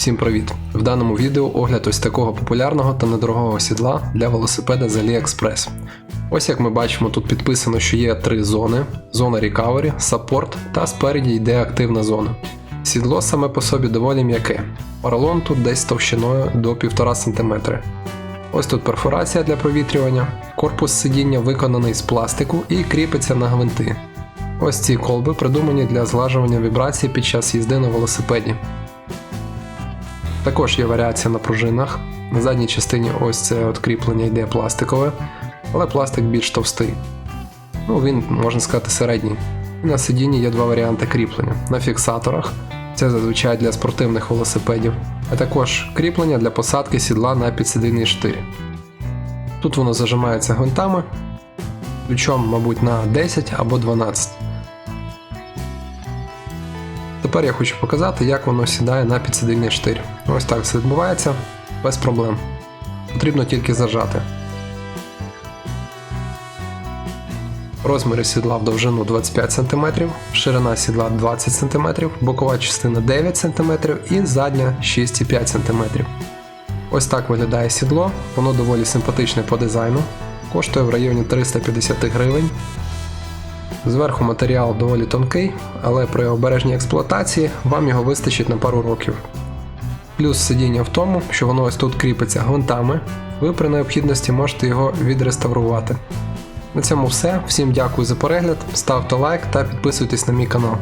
Всім привіт! В даному відео огляд ось такого популярного та недорогого сідла для велосипеда з AliExpress. Ось як ми бачимо, тут підписано, що є три зони: зона Recovery, Support та спереді йде активна зона. Сідло саме по собі доволі м'яке. Поролон тут десь товщиною до 1,5 см. Ось тут перфорація для провітрювання, корпус сидіння виконаний з пластику і кріпиться на гвинти. Ось ці колби придумані для злажування вібрацій під час їзди на велосипеді. Також є варіація на пружинах. На задній частині ось це от кріплення йде пластикове, але пластик більш товстий. Ну, він, можна сказати, середній. І на сидінні є два варіанти кріплення. На фіксаторах це зазвичай для спортивних велосипедів, а також кріплення для посадки сідла на підсидийний штир. Тут воно зажимається гвинтами, ключом, мабуть, на 10 або 12. Тепер я хочу показати, як воно сідає на підсидильний штир. Ось так все відбувається без проблем. Потрібно тільки зажати. Розміри сідла в довжину 25 см, ширина сідла 20 см, бокова частина 9 см і задня 6,5 см. Ось так виглядає сідло, воно доволі симпатичне по дизайну, коштує в районі 350 гривень. Зверху матеріал доволі тонкий, але при обережній експлуатації вам його вистачить на пару років. Плюс сидіння в тому, що воно ось тут кріпиться гвинтами, ви при необхідності можете його відреставрувати. На цьому все. Всім дякую за перегляд, ставте лайк та підписуйтесь на мій канал.